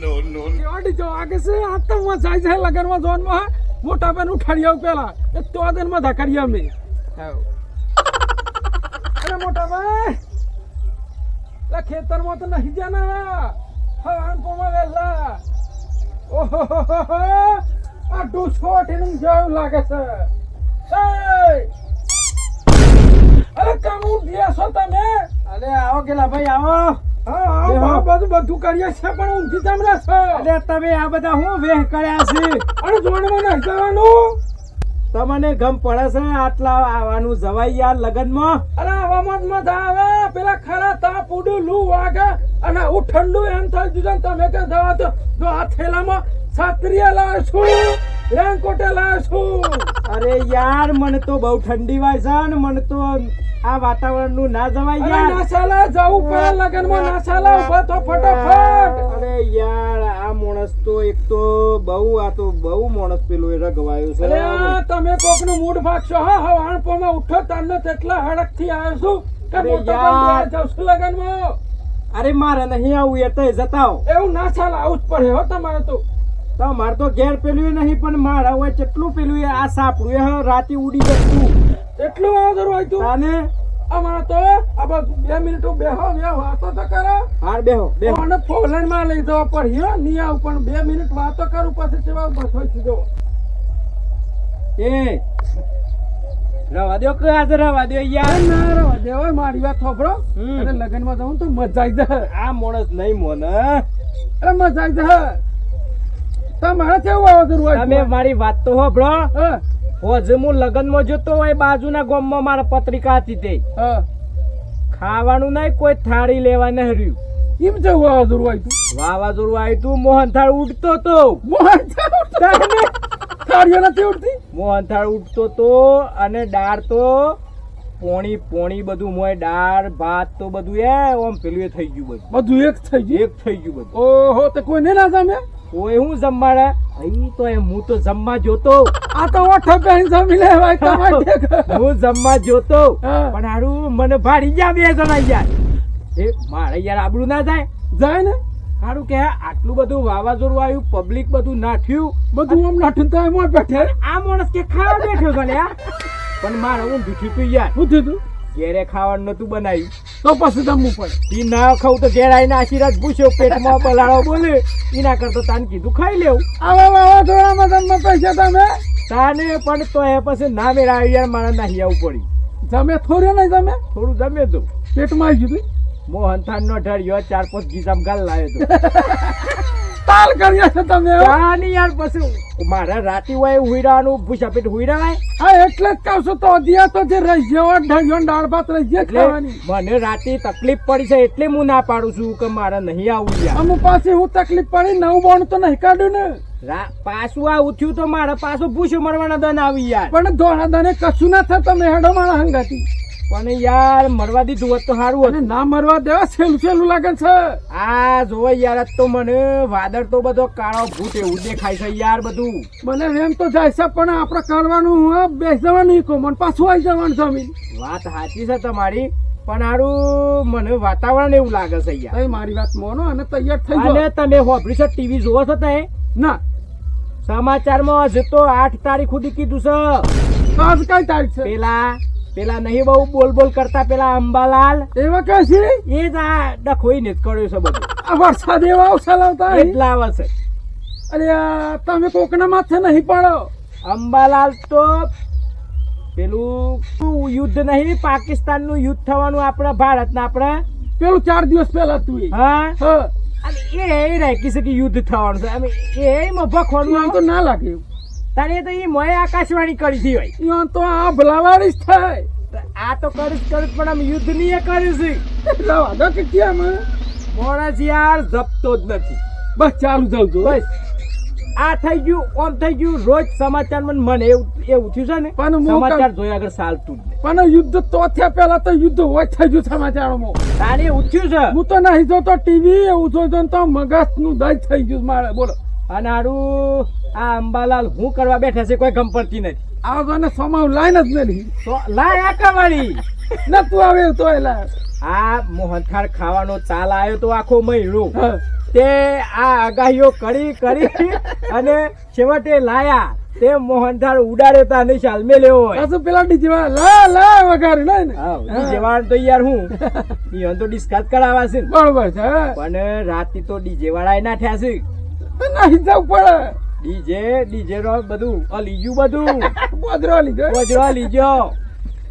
no, no. અડી જો આગે છે આ તો માં જાય છે લગનમાં જોનમાં. મોટા બેન ઉઠાડી આવ પેલા. એ તો દિનમાં ધકાડી અમે. અરે મોટા ભાઈ! લા ખેતરમાં તો નહીં જાના આમ પોમાં વેલા ઓહો હો હો હો. આ ડૂસકોટ એનું જેવું લાગે છે. અરે કામ ઉઠ્યા છો તમે? અરે આવો કેલા ભાઈ આવો. આ બધું બધું કરીએ છે પણ ઊંઘી જમ ના છો? અરે તમે આ બધા હું વેહ કર્યા છે? અરે જોડમાં નહીં જવાનું. તમને ગમ પડે છે આટલા આવવાનું જવાય યાર લગનમાં? અરે હવામાન મજા આવે. પેલા ખરા તાપ ઉડું લૂ વાગે અને હું ઠંડુ એમ થઈ જુદા તમે કે જવા તો? જો આ થેલામાં છત્રીએ લાવ છું. રેનકોટે લાવ છું. અરે યાર મને તો બહુ ઠંડી વાય છે ને મને તો આ વાતાવરણનું ના જવાય યાર. નાસાલા જવું પડે લગનમાં નાસાલા ઊભા તો ફટાફટ. અરે યાર આ માણસ તો એક તો બહુ આ તો બહુ માણસ પેલું એ રગવાયું અરે તમે કોક કોકનું મૂડ ભાગશો હા હવાણમાં ઉઠો તમને તેટલા હડકથી આવ્યો છું કે મોટો જાઉં છું લગનમાં. અરે મારે નહીં આવું એ તો જતાઓ. એવું ના ચાલે આવું જ પડે હો તમારે તો. તો મારે તો ઘેર પેલું નહીં પણ મારા હોય કેટલું પેલું આ સાપડું એ હવે રાતે ઉડી જતું. એટલું વાંધો હોય તું? તાને? અમારા તો આ બે મિનિટ બેહો બે વાતો તો કરો. હાર બેહો બેહો. અને ફોલનમાં લઈ જવા પડ્યો નહીં આવું પણ બે મિનિટ વાતો કરું પછી કેવા બસો સીધો એ. રવા દો કે આજે રવા દો યાર? ના રવા દે ઓય મારી વાત થોભરો. અને લગનમાં જાઉં તો મજા આવી જાય. આ માણસ નહીં મોન. અરે મજા આવી જાય. તમારે કેવું વાવાઝોડું હોય? તમે મારી વાત તો હોભળો હા. હોજે હું લગ્નમાં જતો હોય બાજુના ગામમાં મારા પત્રિકા હતી તે. હા. ખાવાનું નહીં કોઈ થાળી લેવા નહીં રહ્યું. એમ જેવું વાવાઝોડું આવ્યું તું? વાવાઝોડું આવ્યું તું મોહનથાળ ઉડતો તો. મોહન થાળીઓ નથી ઉડતી? મોહનથાળ ઉડતો તો અને ડાળ તો પોણી પોણી બધું મોય દાળ ભાત તો બધું એ ઓમ પેલું એ થઈ ગયું બધું. બધું એક થઈ ગયું? એક થઈ ગયું બધું. ઓહો તો કોઈને ના જમે? કોઈ હું જમવાડા અહીં તો એમ હું તો જમવા જોતો. આ તો ઓઠો પહેરી જમી લે હું જમવા જોતો. પણ હારું મને ભાડી ગયા બે જણા યાર. એ મારે યાર આબડું ના થાય. જાય ને? સારું કે આટલું બધું વાવાઝોડું આવ્યું પબ્લિક બધું નાઠ્યું બધું આમ નાઠું તો એમ બેઠે આ માણસ કે ખાવા બેઠ્યો લ્યા? પણ મારે હું ભીઠી તું યાર. શું થયું ઘેરે ખાવાનું નતું બનાવ્યું. તો પછી જમવું પડે. ઈ ના ખાવું તો ઘેર આવીને આશીર્વાદ પૂછ્યો પેટમાં પલાળો બોલે. એના કરતા તાન કીધું ખાઈ લેવું. આવા વાવાઝોડામાં જમવા પૈસા તમે? તાને પણ તો એ પછી ના મેળા યાર મારે નાહી આવવું પડી જમે થોડું નહીં જમે થોડું જમે તો. પેટમાં આવી ગયું મોહન થાન નો ઢળ્યો ચાર પાંચ ગીતામ ગાલ લાવ્યો તો. તાલ કર્યા છે તમે. તાની યાર પછી મારે રાતી હોય હુઈરાવાનું ભૂસા પેટ હુઈરાવાય હા એટલે જ કહું છું તો અધિયા તો જે રહી ગયો ને દાળ ભાત રહી ગયા ખાવાની. મને રાતે તકલીફ પડી છે એટલે હું ના પાડું છું કે મારે નહીં આવું યાર. અમુક પાસે હું તકલીફ પડી નવું બોણ તો નહીં કાઢ્યું ને. પાછું આ ઉઠ્યું તો મારે પાછું ભૂસ્યું મરવાના દન આવી યાર. પણ ધોળા દને કશું ના થાય તમે હેડો મારા હંગાતી પણ યાર મરવા દીધું હોત તો સારું અને હતું. ના મરવા દેવા સેલું સેલું લાગે છે. આ જોવો યાર તો મને વાદળ તો બધો કાળો ભૂત એવું દેખાય છે યાર બધું. મને એમ તો જાય છે પણ આપણે કરવાનું હા બેસી જવાનું ઈકો મને પાછું આવી જવાનું જમીન. વાત સાચી છે તમારી પણ હારું મને વાતાવરણ એવું લાગે છે યાર. મારી વાત મોનો અને તૈયાર થઈ અને તમે હોભરી છે ટીવી જોવો છો તે ના. સમાચારમાં હજુ તો આઠ તારીખ સુધી કીધું છે. આજ કઈ તારીખ છે? પેલા પેલા નહીં બહુ બોલ બોલ કરતા પેલા અંબાલાલ. એવા કે છે? એ જ આ ડખોઈ ને કર્યું છે બધું. આ વરસાદ એવા ઉછાલાવતા એટલા છે અરે તમે કોકના માથે નહીં પડો. અંબાલાલ તો પેલું યુદ્ધ નહીં પાકિસ્તાનનું યુદ્ધ થવાનું આપણા ભારત ના આપણા પેલું ચાર દિવસ પહેલા તું એ. હા? એ એ રાખી શકે યુદ્ધ થવાનું છે. અમે એ ભખવાનું આમ તો ના લાગે તારે તો એ મોય આકાશવાણી કરી હોય. તો આ ભલાવાળી જ થાય. આ તો કરીશ કરીશ પણ આમ યુદ્ધ નહીં એ દો કે કેમ? મોણસ યાર જપતો જ નથી. બસ ચાલુ જાઉં છું બસ. આ થઈ ગયું ઓમ થઈ ગયું રોજ સમાચાર મને મને એવું એવું થયું છે ને પણ સમાચાર જોયા આગળ ચાલતું જ પણ યુદ્ધ તો થયા પહેલા તો યુદ્ધ હોય થઈ ગયું સમાચારોમાં. તારે ઉઠ્યું છે? હું તો નહીં જોતો ટીવી એવું ને તો મગજનું દઈ થઈ ગયું મારે બોલો. અને હારું આ અંબાલાલ હું કરવા બેઠા છે કોઈ ગમ પડતી નથી. આ તો સોમાં લાઈન જ નથી. તો લાય આકા વાળી નતું આવે તો એલા આ મોહનથાળ ખાવાનો ચાલ આવ્યો તો આખો મહિનો. તે આ આગાહીઓ કરી કરી અને છેવટે લાયા. તે મોહનથાળ ઉડાડ્યો તા અને શાલમે લેવો હોય. પેલા ડીજેવા લા લા વગાડ ને. હા, ઈ તો યાર હું. ઈયો તો ડિસ્કસ કરાવા છે ને. બરોબર છે. પણ રાતી તો ડીજેવાળા ના થયા છે. તો નાહી જવું પડે. ડીજે ડીજે નો બધું આ લીજું બધું. ગોદરો લીધો. વજવા લીજો.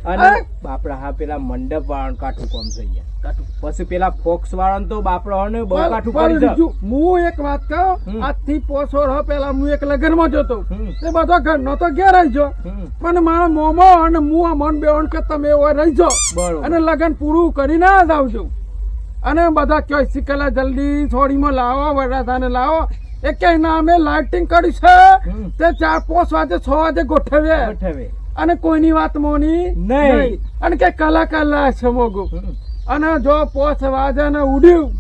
અને બાપડા હા પેલા મંડપ વાળાનું કાઠું કોમ યાર પછી પેલા ફોક્સ વાળા તો બાપડા ને બહુ કાઠું પડી હું એક વાત કહું. આજથી પોસો રહો પેલા હું એક લગ્નમાં જતો. હમ. તે બધો ઘરનો તો ઘેર રહીજો પણ મારા મોમો અને હું મન બેવણ કે તમે એવો રહીજો અને લગન પૂરું કરીને જ આવજો. અને બધા કયો સિકલા જલ્દી થોડીમાં લાવો વરરાધાને લાવો. એ કે ના અમે લાઇટિંગ કરી છે. તે ચાર પાંચ વાગે છ વાગે ગોઠવે. ગોઠવે. અને કોઈની વાત મોની નહીં. અને કે કલાકાર લાય છે મોગુ. અને જો પાંચ વાગે ને ઉડ્યું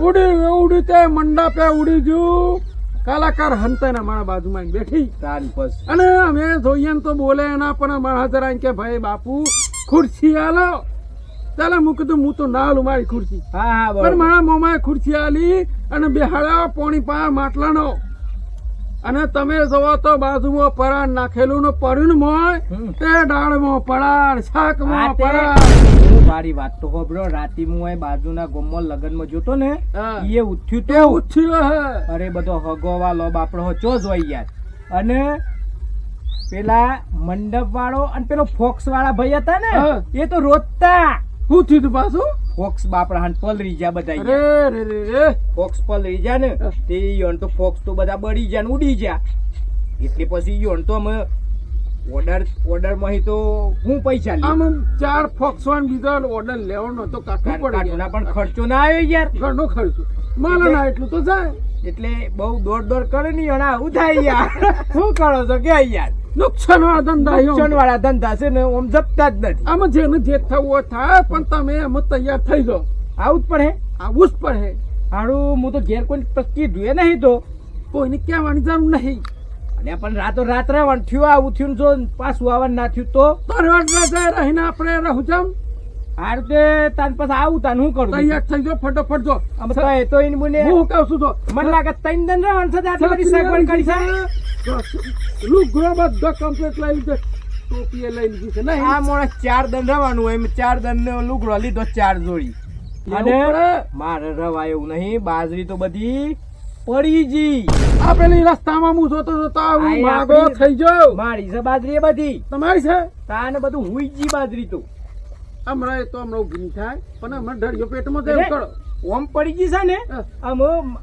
ઉડ્યું ઉડ્યું તે મંડપે ઉડી ગયું. કલાકાર હંતે ને મારા બાજુમાં બેઠી. તારી પછી અને અમે જોઈએ તો બોલે એના પણ મારા હાજર આઈ કે ભાઈ બાપુ ખુરશી આલો. ચાલે હું કીધું હું તો ના આલું મારી ખુરશી પણ મારા મોમાએ ખુરશી આલી અને બેહાડ્યા પોણી પા માટલાનો. અને તમે જોવો તો બાજુમાં પરાણ નાખેલું ને પડ્યું ને મોય. તે ડાળમાં પડાણ શાકમાં હું મારી વાત તો ખબરો રાતી હું અહીં બાજુના ગામમાં લગનમાં જોતો ને એ ઉઠ્યું તે. ઉઠ્યું અરે બધો હગોવા લો બાપડો ચો જોઈ યાર. અને પેલા મંડપ વાળો અને પેલો ફોક્સ વાળા ભાઈ હતા ને એ તો રોતા શું થયું પાછું? ફોક્સ બાપડા હાન પલરી જા બધા અરે. રે રે રે ફોક્સ પલરી જા ને. તે યોન તો ફોક્સ તો બધા બળી જા ને ઉડી જા. એટલે પછી યોન તો અમે ઓર્ડર ઓર્ડરમાં તો હું પૈસા લઈ. આમ ચાર ફોક્સવાન બીજો ઓર્ડર લેવાનો તો કાઠું પડે ના પણ ખર્ચો ના આવ્યો યાર. ઘરનો ખર્ચો. માનો ના એટલું તો જાય. એટલે બહુ દોડ દોડ કરે ને અને આવું થાય યાર. શું કરો છો? કે યાર? નુકસાન વાળા ધંધા નુકસાન વાળા ધંધા છે ને આમ જપતા જ નથી. આમાં જેને જે થવું થાય પણ તમે એમ તૈયાર થઈ જાઓ. આવું જ પડે. આવું જ પડે. હારું હું તો ઘેર કોઈ પસ્કી ધુએ નહીં તો કોઈને કહેવાની જરૂર નહીં. અને પણ રાતો રાત રહેવાનું થયું આવું થયું ને જો પાછું આવવાનું ના થયું તો? રહીને આપણે રહું જામ. આ તે તાન પાસે આવું તાન હું કરું? તૈયાર થઈ જાઓ ફટોફટ જો. તો એ તો એને મને હું કહું છું તો મને લાગે ત્રણ દન રહેવાનું છે આટલી બધી સગવડ કરી છે. લુગડો બધા કમ્પ્લીટ લઈ લીધો ટોપીએ લઈ લીધી છે. નહીં. આ માણસ ચાર દન રવાનું એમ ચાર દન નો લુગડો લીધો ચાર જોડી. અને મારે રવા એવું નહીં બાજરી તો બધી પડી જી આ પેલી રસ્તામાં હું જોતો જોતો આવું માગો થઈ જાઉં મારી છે બાજરી એ બધી. તમારી છે? તાને બધું હુઈ જી બાજરી તો. હમણાં તો હમણાં ઊભી થાય પણ હમણાં ઢળ્યો પેટમાં જાય કરો. ઓમ પડી ગઈ છે ને. આમ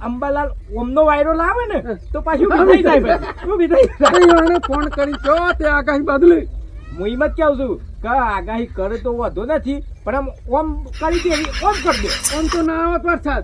અંબાલાલ ઓમનો વાયરો લાવે ને તો પાછું ઊભી જાય જાય. એને ફોન કરી કહો તે આગાહી બદલી. હું એમ જ કહું છું કે આગાહી કરે તો વધુ નથી પણ આમ ઓમ કરી દે ઓમ કરી દે. ઓમ તો ના આવત વરસાદ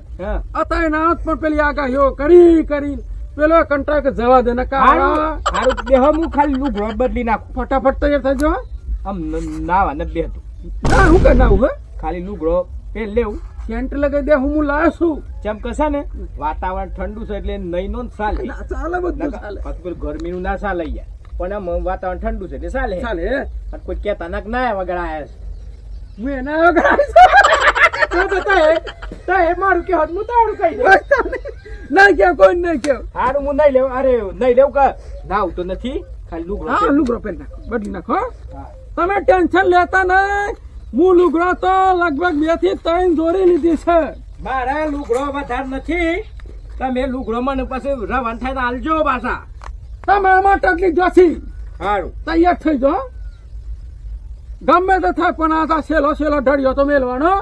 અત્યારે ના આવત પણ પેલી આગાહીઓ કરી કરી. પેલો કંટાળ જવા દે ને કાળા હારું. દેહ હું ખાલી લુગડો બદલી નાખું. ફટાફટ તૈયાર થઈ જાઓ આમ ના નાવા ન બેહતું ના હું કે હે. ખાલી લુગડો પેલ લેવું. સેન્ટ લગાવી દે હું લાવ્યો છું. જેમ કશે ને વાતાવરણ ઠંડુ છે એટલે નહીં નો ચાલે ના, ચાલે બધું ચાલે. પાછું ગરમી ગરમીનું ના ચાલે યાર. પણ આમ વાતાવરણ ઠંડુ છે એટલે ચાલે ચાલે. કોઈ કેતા ના ના વગર આયા હું એના વગર છે. તો તાએ તાએ મારું કે હદ હું તારું કહી દે ના કે કોઈ નહીં કે હારું હું નહીં લેવું. અરે નહીં લેવું કે? ના તો નથી. ખાલી લુગડો હા. લુગડો પહેરી નાખો. બદલી નાખો તમે ટેન્શન લેતા નહીં. હું લુગડો તો લગભગ બેથી ત્રણ દોરી લીધી છે. મારે લુગડો વધારે નથી. તમે લુગડો મને પછી રવાન થાય તો હાલજો પાછા તમારામાં તકલીફ જોશી સારું તૈયાર થઈ જો ગમે તે થાય પણ આ સેલો સેલો ઢળ્યો તો મેલવાનો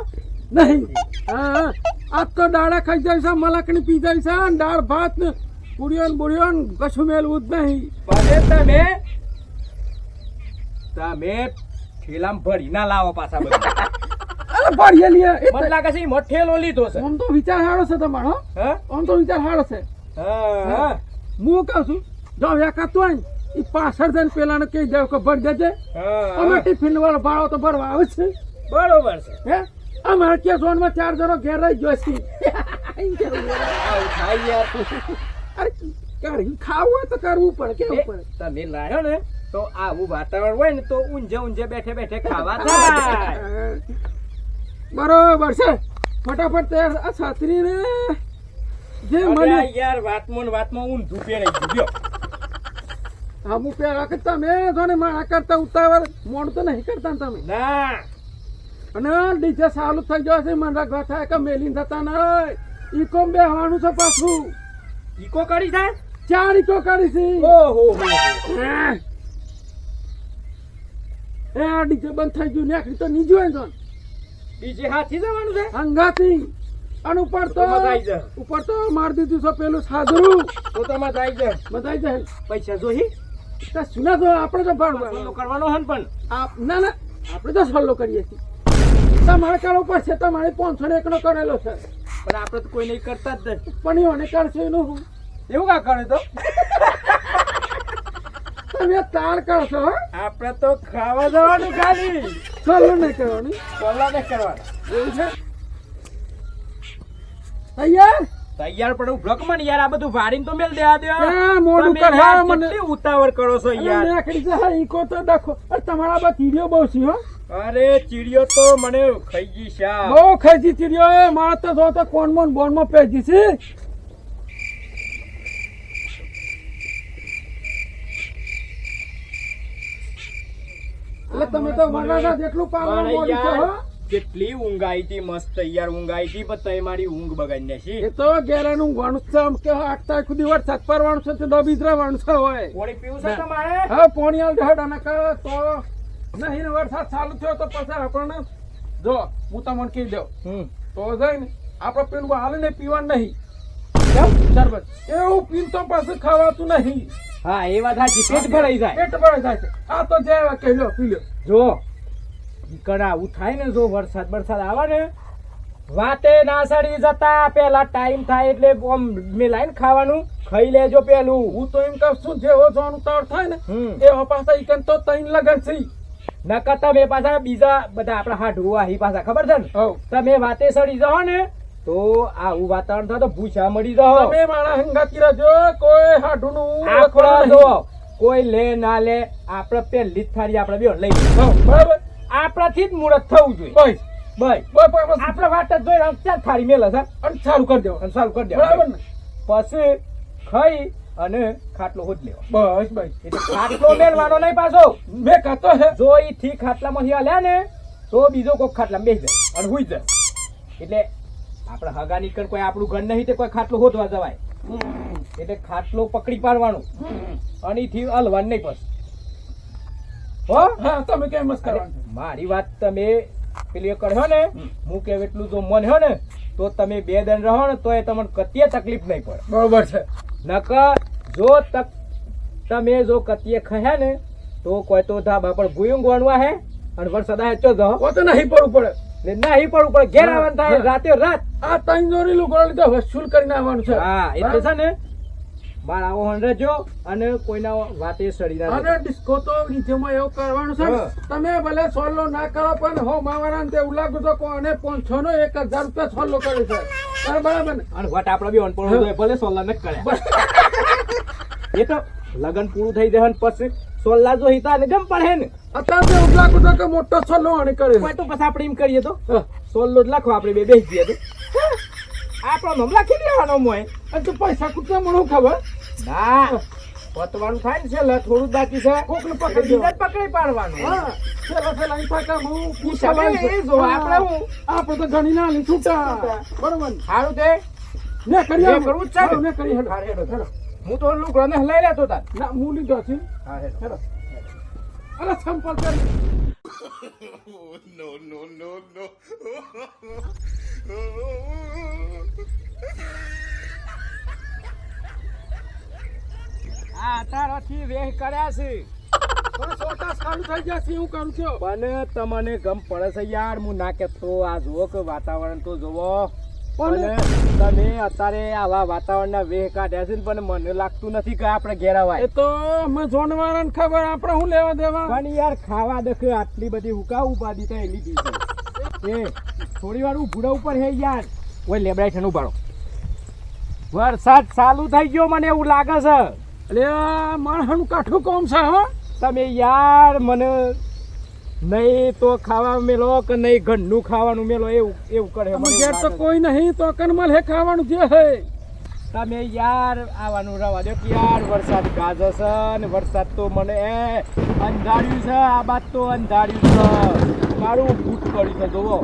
નહીં. હા. આજ તો દાડા ખાઈ જાય છે મલકણી પી જાય છે દાળ ભાત ને પૂરીઓ ને બુડીઓ ને કશું મેલવું જ નહીં. ભલે તમે તમે ઠેલામ ભરી ના લાવો પાછા બધા. અરે ભરીએ લીએ મને લાગે છે ઈ મોટો લીધો છે. આમ તો વિચાર સારો છે તમારો હો. આમ તો વિચાર સારો છે. હા હું. કહું છું જો ને પાછળ જઈને પેલાને કહી દેવું કે ભરી દેજે. અમે ટિફિન વાળો ભાડો તો ભરવા આવે છે. બરોબર છે. હે? અમારે કે ઝોનમાં ચાર જણો ઘેર રહી ગયો છે. અરે કરી ખાવું હોય તો કરવું પડે કેવું પડે? તમે લાયો ને. તો આવું વાતાવરણ હોય ને તો ઊંઝે ઊંઝે બેઠે બેઠે ખાવા થાય. બરોબર છે. ફટાફટ તૈયાર આ છાત્રી ને જે મને યાર વાતમાં વાતમાં ઊંધું પહેરાઈ ગયું લ્યો. અમુક પેલા કે તમે જો મારા કરતા ઉતાવળ મોડ તો નહીં કરતા તમે. ના. અને ડીજે ચાલુ થઈ ગયો છે મને ઘર થાય કે મેલી થતા નહીં. ઈકો બેહવાનું છે પાછું. ઈકો કરી થાય? ચાર ઈકો કરી છે. ઓહો. હો? એ આ ડીજે બંધ થઈ ગયું નાખી તો નીજો એ જોન બીજે હાથી જવાનું છે? હંગાથી. અને ઉપર તો તો જાય. ઉપર તો માર દીધું છે પેલું સાદરું તો તમે જાય. છે બધાઈ જાય. પૈસા જોઈ તો સુના તો આપણે તો ભાડું કરવાનો હન પણ. આપ ના ના. આપણે તો સલ્લો કરીએ છીએ. તમારે કરવો પડશે તમારે પાંચસો ને એકનો કરેલો છે. પણ આપણે તો કોઈ નહીં કરતા જ નથી પણ એને કરશે એનું એવું કા કરે તો? તમે તાણ કરશો આપણે તો ખાવા જવાનું ખાલી. સલ્લો નહીં કરવાની. સોલા નહીં કરવાના. એવું છે? તૈયાર? તૈયાર પણ બ્લોકમાં ને યાર આ બધું વારીને તો મેલ દેવા દે મોઢું તમે મને. ઉતાવળ કરો છો યાર. નાખડી છે હા, ઈકો તો દેખો. તમારા બા ચીડિયો બહુ છે હો. અરે ચીડિયો તો મને ખાઈ ગઈ શા બહુ ખાઈ ચીડિયો એ મારા તો જો તો કોણ મોન બોનમાં પેજી છે. એટલે તમે તો વડાના જેટલું પાલન બોલી છો કેટલી ઊંઘ આવી હતી મસ્ત યાર ઊંઘ આવી હતી પણ તઈ મારી ઊંઘ બગાડી નાખી એ તો ઘેરાનું ગણું છે આમ કે આખતા સુધી વરસાદ પડવાનું છે તો ડબી રહેવાનું છે હોય. પાણી પીવું છે તમારે? હવે પોણી જડ અને કહો તો નહીં વરસાદ ચાલુ થયો તો પછી આપણને જો હું તમને કહી દઉં. હમ. તો જાય ને આપણે પેલું હાલે ને પીવાનું નહીં? શરબત. એવું પીન તો પાછું ખાવાતું નહીં. હા એ વાત સાચી. પેટ ભરાઈ જાય. પેટ ભરાઈ જાય છે. આ તો જે કહી લો પી લો જો કડા આવું થાય ને જો વરસાદ વરસાદ આવે ને વાતે ના સડી જતા પેલા ટાઈમ થાય એટલે આમ મેલાઈને ખાવાનું ખાઈ લેજો પેલું. હું તો એમ કહું છું જેવો જોવાનું તાર થાય ને એવો પાછા ઈકન તો તૈન લગન છે. નકર તમે પાછા બીજા બધા આપણા હાડું આહી પાછા ખબર છે ને? તમે વાતે સડી જાઓ ને તો આવું વાતાવરણ થાય તો ભૂસા મળી જાઓ. તમે મારા હંગાતી રહેજો કોઈ હાડુનું આપણે દો કોઈ લે ના લે આપણે પહેલી જ થાળી આપણે બે લઈ બરાબર. આપણાથી જ મુહૂર્ત થવું જોઈએ. બસ. બસ. આપણે વાત જ જોઈ રહ્યા ચાર થાળી મેલે છે. અને સારું કરી દેવો અને સારું કરી દે બરાબર ને? પછી ખાઈ અને ખાટલો હોજ લેવો બસ બસ. એટલે ખાટલો મેલવાનો નહીં પાછો. મેં કહેતો હે. જો ઈ થી ખાટલામાંથી હાલ્યા ને તો બીજો કોક ખાટલામાં બેસી જાય. અને હુઈ જાય. એટલે આપણે હગા નીકળ કોઈ આપણું ઘર નહીં તે કોઈ ખાટલો હોદવા જવાય. એટલે ખાટલો પકડી પાડવાનું. અને થી હલવાનું નહીં પછી હો? હા તમે કેમ મારી વાત તમે પેલી કર્યો ને હું કે એટલું જો મન હો ને તો તમે બે દન રહો ને તો એ તમને કતીએ તકલીફ નહીં પડે. બરોબર છે. નકર જો તક તમે જો કતીએ ખયા ને તો કોઈ તો ધાબા પર ભૂયું ગોણવા હે અને વરસાદ આવે તો જ નહીં પડવું પડે. નહીં પણ પડે ઘેર આવવાનું થાય રાતે રાત. આ ત્રણ દોરી લુગડો લીધો વસૂલ કરી નાખવાનું છે. હા એટલે છે ને બાર આવો હંડરેજો અને કોઈના વાતે સડી ના અને ડિસ્કો તો નીચેમાં એવું કરવાનું છે તમે ભલે સોલ્લો ના કરો પણ હો માવાના તે ઉલાગુ તો કોને પાંચસો નો એક હજાર રૂપિયા સોલ્લો કરે છે. બરાબર અને વટ આપણો બી અનપણ ભલે સોલ્લા ન કર્યા એ તો લગન પૂરું થઈ જાય ને પછી. સોલ્લા જો હિતા ને ગમ પડે ને. અત્યારે ઉડલા ઉલાગુ કે મોટો સોલ્લો અને કરે. કોઈ તો પછી આપણે એમ કરીએ તો. સોલ્લો જ લખો આપણે બે બેસી જઈએ તો. આપણો નમ લખી દેવાનો મોય અને તું પૈસા કુટલા મને ખબર? ના. પતવાનું થાય ને છેલ્લે થોડું બાકી છે. કોકને પકડી બીજા. પકડી પાડવાનું. હા. છેલ્લા છેલ્લા અહીં પાછા હું હિસાબે એ જો, આપણે હું? આપણે તો ઘણી ના લી છૂટા. બરોબર? સારું તે. ને કરી કરવું ને? કરી હેડો. હેડો. હું તો લુગડો ને લઈ લેતો તાર. ના હું લીધો છે. હા હેડો. અરે સંપલ કરી. આ તારાથી વેહ કર્યા છે. પણ તમને ગમ પડે છે યાર હું ના કેતો આ જુઓ કે વાતાવરણ તો પણ તમે અત્યારે આવા વાતાવરણના વેહ કાઢ્યા છે પણ મને લાગતું નથી કે આપણે ઘેરાવાય. એ તો જોનવાળાને ખબર આપણે શું લેવા દેવા? પણ યાર ખાવા દેખે આટલી બધી હુકા ઉપાધી તો એની દીધી. એ થોડી વાર ઉભુડા ઉપર હે યાર. ઓય લેબડાઈ છે ઉભાડો. વરસાદ ચાલુ થઈ ગયો મને એવું લાગે છે. એટલે માણસનું કાઠું કોમ છે હો. તમે યાર મને નહીં તો ખાવા મેલો કે નહીં ઘરનું ખાવાનું મેલો એવું એવું કરે ઘેર તો કોઈ નહીં તો કનમલ હે ખાવાનું જે હે. તમે યાર આવવાનું રવા દો કે યાર વરસાદ ગાજો છે ને વરસાદ તો મને એ અંધાર્યું છે આ બાદ તો અંધાર્યું છે. મારું ભૂત પડ્યું છે જોવો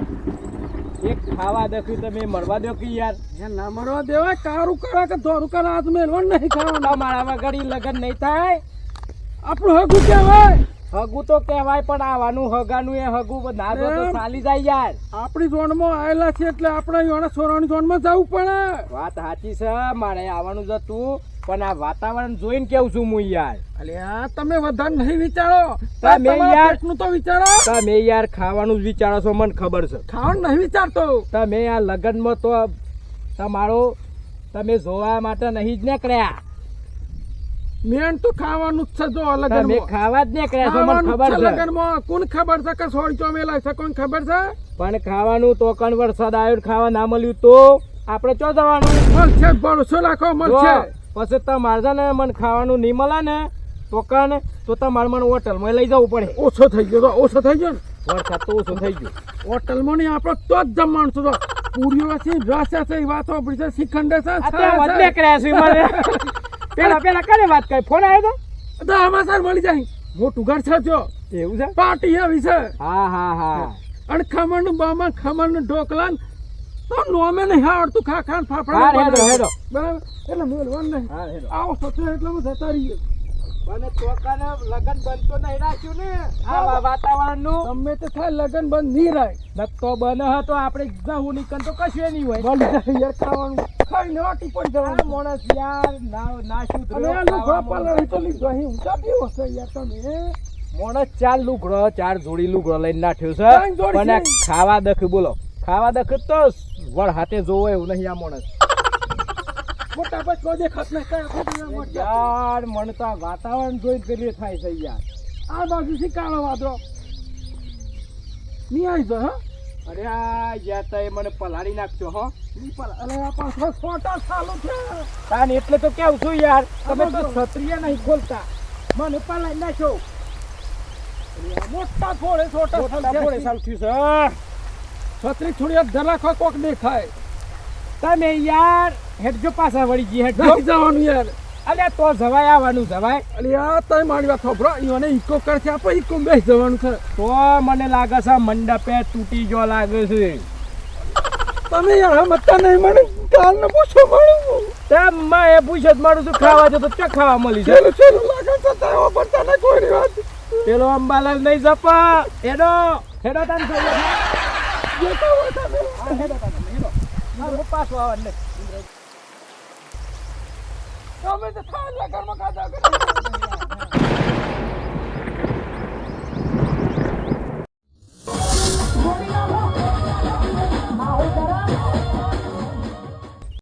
એક ખાવા દખ્યું તમે મરવા દો કે યાર? ના મરવા દેવાય કારું કરે કે ધોરું કરે આજ મેલવાનું નહીં ખાવાનું. તમારા વગર લગ્ન નહીં થાય? આપણું હગું કહેવાય. હગું તો કહેવાય પણ આવાનું હગાનું એ હગું ના દો તો ચાલી જાય યાર. આપણી ઝોનમાં આવેલા છે એટલે આપણે યોને સોરાની ઝોનમાં જવું પડે. વાત સાચી છે મારે આવવાનું જ હતું પણ આ વાતાવરણ જોઈને કેવું છું હું યાર. અલ્યા તમે વધારે નહીં વિચારો. તમે યાર- નું તો વિચારો. તમે યાર ખાવાનું જ વિચારો છો મને ખબર છે. ખાવાનું નહીં વિચારતો. તમે આ લગ્નમાં તો તમારો તમે જોવા માટે નહીં જ નીકળ્યા. મેન તો ખાવાનું જ છે જો લગન લગનમાં. ખાવા જ નીકળ્યા છો મને ખબર છે લગનમાં કોણ ખબર છે કે સોળી ચોમેલા છે? કોણ ખબર છે? પણ ખાવાનું તો કણ વરસાદ આવ્યો ખાવા ના મળ્યું તો? આપણે ચો જવાનું? મળશે ભરોસો રાખો મળશે. પછી તમારે છે ને મને ખાવાનું નહીં મળે ને તો કણ તો તમારે મને હોટલમાં લઈ જવું પડે. ઓછો થઈ ગયો તો ઓછો થઈ ગયો ને? વરસાદ તો ઓછો થઈ ગયો. હોટલમાં નહીં આપણે તો જ જમવાનું છે પૂરીઓ છે રસ છે એ વાત આપણી છે શ્રીખંડ છે તો પેલા પેલા કરે વાત કરી? ફોન આવ્યો તો? આમાં સર મળી જાય. મોટું ઘર છે જો. એવું છે? પાર્ટી આવી છે. હા હા હા. અને ખમણ બામા ખમણ ઢોકલા તો નોમે નહીં આવડતું ખા ખાન ફાફડા. બરાબર? એટલે મેલવાનું નહીં. આવો સચો એટલે હું જતા રહીએ. મને ચોકાને લગન બનતો નહીં રાખ્યું ને? આ વાતાવરણનું ગમે તે થાય લગન બંધ નહીં રહે નક્કો બને હતો આપણે જવું નીકળ તો કશું નહીં હોય. મળી યાર ખાવાનું. ખાઈને વાટી પડી જવાનું. માણસ યાર ના ના શું આ લુગડો તો લીધો. અહીં ઊંચા યાર તમે માણસ ચાર લુગડો ચાર જોડી લુગડો લઈને છે. આ છે. ખાવા દખ બોલો. ખાવા દખ તો વળ હાથે જોવો એવું નહીં આ માણસ. મોટા ભાઈ કોઈ દેખાત નહીં કઈ ખોટું મોટા. યાર મને વાતાવરણ જોઈ પેલી થાય છે યાર. આ બાજુથી કાળો વાદળો. નહીં આવી જાય હા. અરે આ મને પલાળી નાખજો હો. અરે આ પાછો છોટા સાલો છે. તાન એટલે તો કેવું છું યાર તમે તો ક્ષત્રિય નહીં ખોલતા મને પલાળી નાખ્યો મોટા ફોડે છોટા ફોડે છે. થયું છે છત્રી થોડી ધરાખો કોક દેખાય. તમે યાર હેડજો પાછા વળી ગઈ હેડજો. જવાનું યાર. અલે તો જવાય આવવાનું જવાય. અલે આ તય મારી વાત ખબરો ઈઓને ઈકો કરશે આપણે ઈકો બેસી જવાનું છે. તો મને લાગે છે મંડપે તૂટી ગયો લાગે છે. તમે યાર હમતા નહીં મને કાલ ન પૂછો મળું તેમ માં એ પૂછત જ મારું છું ખાવા જતો ચા ખાવા મળી છે ચલો ચલો લાગે છે તારો પડતા નહીં કોઈની વાત. પેલો અંબાલાલ નહીં જપા. એનો હેડો તાન થઈ તમે. હેડો તાન. મારું પાછું આવવાનું નહીં તમે તો થાય ઘરમાં ખાધા